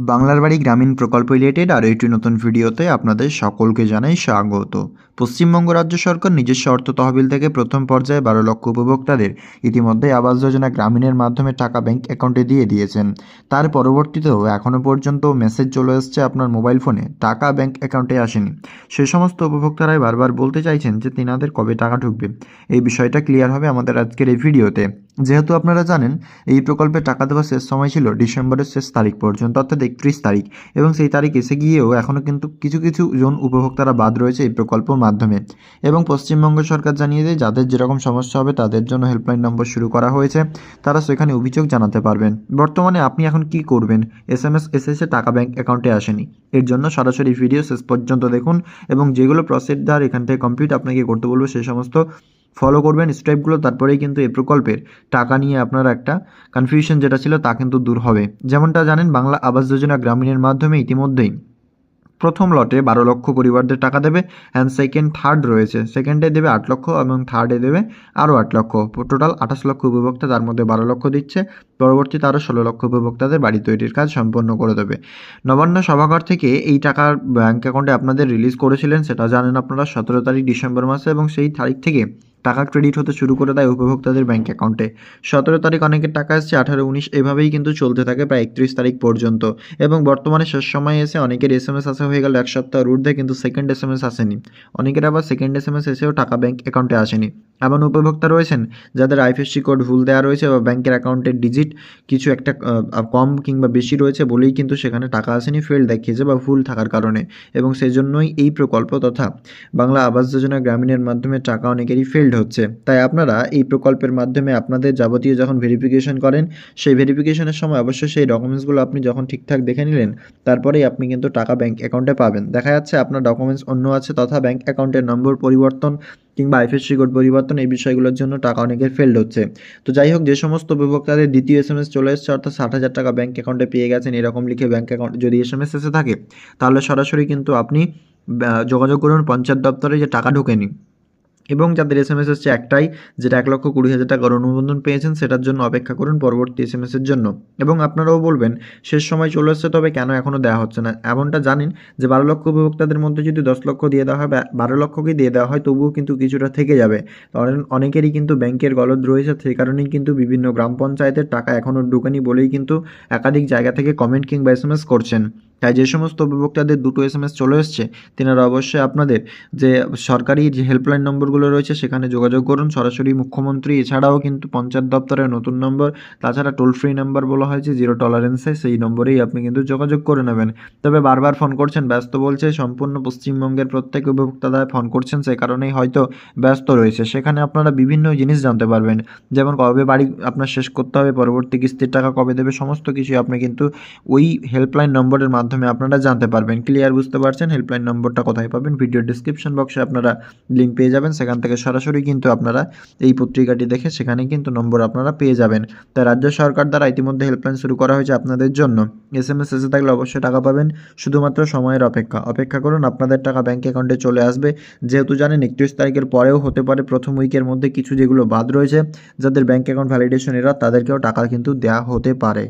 বাংলার বাড়ি গ্রামীণ প্রকল্প রিলেটেড আর একটি নতুন ভিডিওতে আপনাদের সকলকে জানাই স্বাগত। পশ্চিমবঙ্গ রাজ্য সরকার নিজস্ব অর্থ তহবিল থেকে প্রথম পর্যায়ে বারো লক্ষ উপভোক্তাদের ইতিমধ্যে আবাস যোজনা গ্রামীণের মাধ্যমে টাকা ব্যাংক অ্যাকাউন্টে দিয়ে দিয়েছেন। তার পরবর্তীতেও এখনও পর্যন্ত মেসেজ চলে এসছে আপনার মোবাইল ফোনে, টাকা ব্যাংক অ্যাকাউন্টে আসেনি। সে সমস্ত উপভোক্তারাই বারবার বলতে চাইছেন যে, তিনাদের কবে টাকা ঢুকবে? এই বিষয়টা ক্লিয়ার হবে আমাদের আজকের এই ভিডিওতে। যেহেতু আপনারা জানেন, এই প্রকল্পে টাকা দেওয়ার শেষ সময় ছিল ডিসেম্বরের শেষ তারিখ পর্যন্ত, অর্থাৎ একত্রিশ তারিখ। এবং সেই তারিখ এসে গিয়েও এখনও কিন্তু কিছু কিছু জন উপভোক্তারা বাদ রয়েছে এই প্রকল্পের মাধ্যমে। এবং পশ্চিমবঙ্গ সরকার জানিয়ে দেয়, যাদের যেরকম সমস্যা হবে তাদের জন্য হেল্পলাইন নম্বর শুরু করা হয়েছে। তারা সেখানে অভিযোগ জানাতে পারবেন। বর্তমানে আপনি এখন কি করবেন? এস এম এস এসেছে, টাকা ব্যাংক অ্যাকাউন্টে আসেনি। এর জন্য সরাসরি ভিডিও শেষ পর্যন্ত দেখুন এবং যেগুলো প্রসেসদার এখান থেকে কমপ্লিট আপনাকে করতে বলব সেই সমস্ত ফলো করবেন স্টেপগুলো তারপরেই কিন্তু এই প্রকল্পের টাকা নিয়ে আপনার একটা কনফিউশন যেটা ছিল তা কিন্তু দূর হবে। যেমনটা জানেন, বাংলা আবাস যোজনা গ্রামীণের মাধ্যমে ইতিমধ্যেই প্রথম লটে বারো লক্ষ পরিবারদের টাকা দেবে অ্যান্ড সেকেন্ড থার্ড রয়েছে। সেকেন্ডে দেবে আট লক্ষ এবং থার্ডে দেবে আরও আট লক্ষ। টোটাল আঠাশ লক্ষ উপভোক্তা তার মধ্যে বারো লক্ষ দিচ্ছে। পরবর্তীতে আরও ষোলো লক্ষ উপভোক্তাদের বাড়ি তৈরির কাজ সম্পন্ন করে দেবে। নবান্ন সভাঘর থেকে এই টাকার ব্যাঙ্ক অ্যাকাউন্টে আপনাদের রিলিজ করেছিলেন, সেটা জানেন আপনারা, সতেরো তারিখ ডিসেম্বর মাসে এবং সেই তারিখ থেকে টাকা ক্রেডিট হতে শুরু করে দেয় উপভোক্তাদের ব্যাঙ্ক অ্যাকাউন্টে। সতেরো তারিখ অনেকের টাকা এসছে, আঠারো, উনিশ, এভাবেই কিন্তু চলতে থাকে প্রায় একত্রিশ তারিখ পর্যন্ত। এবং বর্তমানে শেষ সময় এসে অনেকের এস এম এস আসা হয়ে গেল এক সপ্তাহ ঊর্ধ্বে, কিন্তু সেকেন্ড এস এম এস আসেনি। অনেকের আবার সেকেন্ড এস এম এস এসেও টাকা ব্যাঙ্ক অ্যাকাউন্টে আসেনি। এমন উপভোক্তা রয়েছেন যাদের আইএফএসসি কোড ভুল দেওয়া রয়েছে বা ব্যাংকের অ্যাকাউন্টের ডিজিট কিছু একটা কম কিংবা বেশি রয়েছে বলেই কিন্তু সেখানে টাকা আসেনি ফেল দেখিয়েছে বা ভুল থাকার কারণে। এবং সেই জন্যই এই প্রকল্প তথা বাংলা আবাস যোজনা গ্রামীণের মাধ্যমে টাকা অনেকেরই ফেল্ড হচ্ছে। তাই আপনারা এই প্রকল্পের মাধ্যমে আপনাদের যাবতীয় যখন ভেরিফিকেশন করেন, সেই ভেরিফিকেশনের সময় অবশ্যই সেই ডকুমেন্টসগুলো আপনি যখন ঠিকঠাক দেখে নিলেন, তারপরেই আপনি কিন্তু টাকা ব্যাংক অ্যাকাউন্টে পাবেন। দেখা যাচ্ছে আপনার ডকুমেন্টস অন্য আছে তথা ব্যাংক অ্যাকাউন্টের নম্বর পরিবর্তন কিংবা আইফের কোড পরিবর্তন এই বিষয়গুলোর জন্য টাকা অনেকের ফেল্ড হচ্ছে। তো যাই হোক, যে সমস্ত উপভোক্তাদের দ্বিতীয় এস এম এস চলে এসছে, অর্থাৎ ষাট হাজার টাকা ব্যাঙ্ক অ্যাকাউন্টে পেয়ে গেছেন, এরকম লিখে ব্যাঙ্ক অ্যাকাউন্ট যদি এস এম এস এসে থাকে, তাহলে সরাসরি কিন্তু আপনি যোগাযোগ করুন পঞ্চায়েত দপ্তরে যে টাকা ঢোকেনি। এবং যাদের এস এম এস এসছে একটাই, যেটা এক লক্ষ কুড়ি হাজার টাকার অনুমোদন পেয়েছেন, সেটার জন্য অপেক্ষা করুন পরবর্তী এস এম এসের জন্য। এবং আপনারাও বলবেন, শেষ সময় চলে এসছে তবে কেন এখনও দেওয়া হচ্ছে না? এমনটা জানেন যে, বারো লক্ষ উপভোক্তাদের মধ্যে যদি দশ লক্ষ দিয়ে দেওয়া হয় বারো লক্ষকেই দিয়ে দেওয়া হয়, তবুও কিন্তু কিছুটা থেকে যাবে। কারণ অনেকেরই কিন্তু ব্যাংকের গলদ রয়েছে, সেই কারণেই কিন্তু বিভিন্ন গ্রাম পঞ্চায়েতের টাকা এখনও ঢুকেনি বলেই কিন্তু একাধিক জায়গা থেকে কমেন্ট কিংবা এস এম এস করছেন। তাই যে সমস্ত উপভোক্তাদের দুটো এস এম এস চলে এসছে, তেনারা অবশ্যই আপনাদের যে সরকারি যে হেল্পলাইন নম্বরগুলো রয়েছে সেখানে যোগাযোগ করুন। সরাসরি মুখ্যমন্ত্রী, এছাড়াও কিন্তু পঞ্চায়েত দপ্তরের নতুন নম্বর, তাছাড়া টোল ফ্রি নাম্বার বলা হয়েছে জিরো টলারেন্সে সেই নম্বরেই আপনি কিন্তু যোগাযোগ করে নেবেন। তবে বারবার ফোন করছেন, ব্যস্ত বলছে, সম্পূর্ণ পশ্চিমবঙ্গের প্রত্যেক উপভোক্তারা ফোন করছেন সেই কারণেই হয়তো ব্যস্ত রয়েছে। সেখানে আপনারা বিভিন্ন জিনিস জানতে পারবেন, যেমন কবে বাড়ি আপনার শেষ করতে হবে, পরবর্তী কিস্তির টাকা কবে দেবে, সমস্ত কিছুই আপনি কিন্তু ওই হেল্পলাইন নম্বরের মাধ্যমে আপনারা জানতে পারবেন। ক্লিয়ার বুঝতে পারছেন? হেল্পলাইন নম্বরটা কোথায় পাবেন? ভিডিও ডিসক্রিপশন বক্সে আপনারা লিঙ্ক পেয়ে যাবেন। সেখান থেকে সরাসরি কিন্তু আপনারা এই পত্রিকাটি দেখে সেখানে কিন্তু নম্বর আপনারা পেয়ে যাবেন। তাই রাজ্য সরকার দ্বারা ইতিমধ্যে হেল্পলাইন শুরু করা হয়েছে আপনাদের জন্য। এস এম এস এসে থাকলে অবশ্যই টাকা পাবেন। শুধুমাত্র সময়ের অপেক্ষা। অপেক্ষা করুন, আপনাদের টাকা ব্যাঙ্ক অ্যাকাউন্টে চলে আসবে। যেহেতু জানেন, একত্রিশ তারিখের পরেও হতে পারে প্রথম উইকের মধ্যে কিছু যেগুলো বাদ রয়েছে, যাদের ব্যাঙ্ক অ্যাকাউন্ট ভ্যালিডেশন এরা তাদেরকেও টাকা কিন্তু দেওয়া হতে পারে।